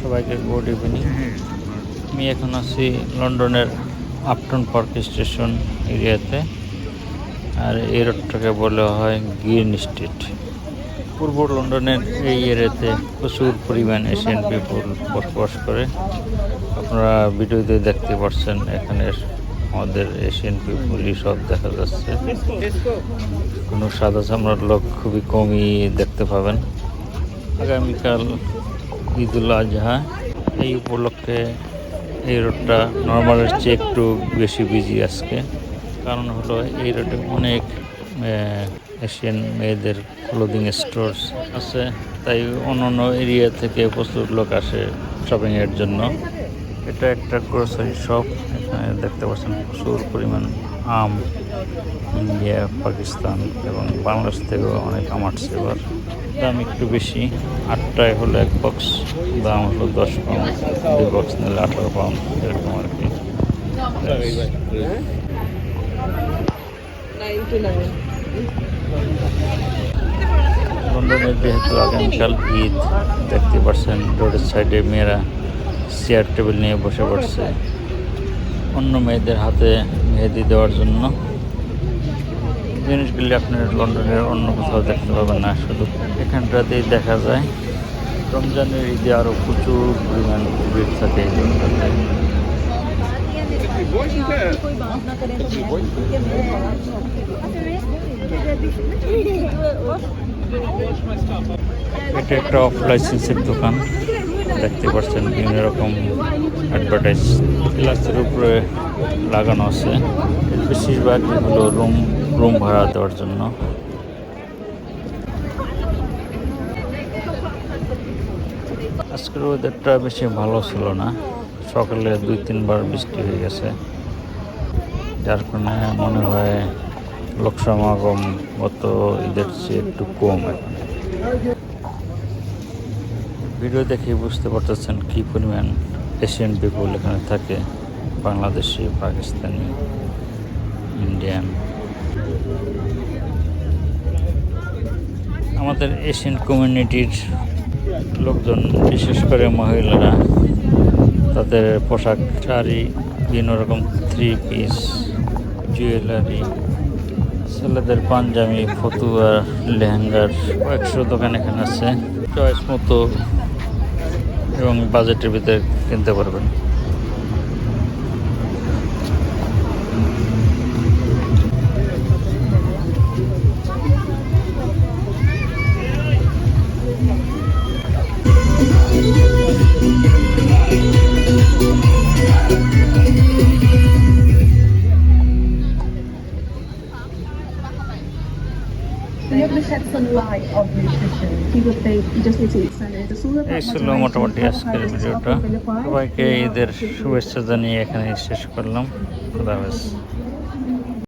সবাইকে good evening আমি এখন আছি লন্ডনের আপটন পার্ক স্টেশন এরিয়াতে। আর এই রোডটাকে বলা হয় গ্রিন স্ট্রিট। পূর্ব লন্ডনের এই এরিয়াতে প্রচুর পরিমাণ এশিয়ান পিপুল বসবাস করে। আপনারা ভিডিওতে দেখতে পাচ্ছেন এখানে আমাদের এশিয়ান পিপুলই সব দেখা যাচ্ছে। কোনো সাদা চামড়ার লোক খুবই কমই দেখতে পাবেন। আগামীকাল ঈদুল আজহা। এই উপলক্ষে এই রোডটা নর্মালের চেয়ে একটু বেশি বিজি আজকে। কারণ হলো এই রোডে অনেক এশিয়ান মেয়েদের ক্লোদিং স্টোরস আছে। তাই অন্য এরিয়া থেকে প্রচুর লোক আসে শপিংয়ের জন্য। এটা একটা গ্রোসারি শপ দেখতে পাচ্ছেন প্রচুর পরিমাণ আম, ইন্ডিয়া, পাকিস্তান এবং বাংলাদেশ থেকেও অনেক আম আসছে এবার। দাম একটু বেশি, আটটায় হলো এক বক্স দাম হলো দশ পাউন্ড দুই বক্স নিলে আঠারো পাউন্ড এরকম আর কি। লন্ডনের যেহেতু আগামীকাল ঈদ, দেখতে পাচ্ছেন রোডের সাইডে মেয়েরা চেয়ার টেবিল নিয়ে বসে পড়ছে। অন্য মেয়েদের হাতে মেহেদি দেওয়ার জন্য। জিনিসগুলি আপনার লন্ডনের অন্য কোথাও দেখতে পাবেন না, শুধু এখানটাতেই দেখা যায়। রমজানের ঈদে আরও প্রচুর পরিমাণ ভিড় থাকে এটা একটা অফ লাইসেন্সের দোকান। দেখতে পাচ্ছেন বিভিন্ন রকম অ্যাডভার্টাইজ গ্লাসের উপরে লাগানো আছে। বেশিরভাগ এগুলো রুম রুম ভাড়া দেওয়ার জন্য। আজকের ওয়েদারটা বেশি ভালো ছিল না। সকালে দুই, তিনবার বৃষ্টি হয়ে গেছে। যার কারণে মনে হয় লোক সমাগম গত ঈদের চেয়ে একটু কম এখন। ভিডিও দেখে বুঝতে পারতেছেন কি পরিমাণ এশিয়ান পিপল এখানে থাকে, বাংলাদেশি, পাকিস্তানি ইন্ডিয়ান আমাদের এশিয়ান কমিউনিটির লোকজন, বিশেষ করে মহিলারা, তাদের পোশাক, শাড়ি, বিভিন্ন রকম থ্রি পিস জুয়েলারি ছেলেদের পাঞ্জাবি, ফতুয়া, লেহেঙ্গার, কয়েকশো দোকান এখানে আছে। চয়েস মতো এবং বাজেটের ভিতরে কিনতে পারবেন। এই ছিল মোটামুটি আজকের ভিডিওটা। সবাইকে ঈদের শুভেচ্ছা জানিয়ে এখানে শেষ করলাম।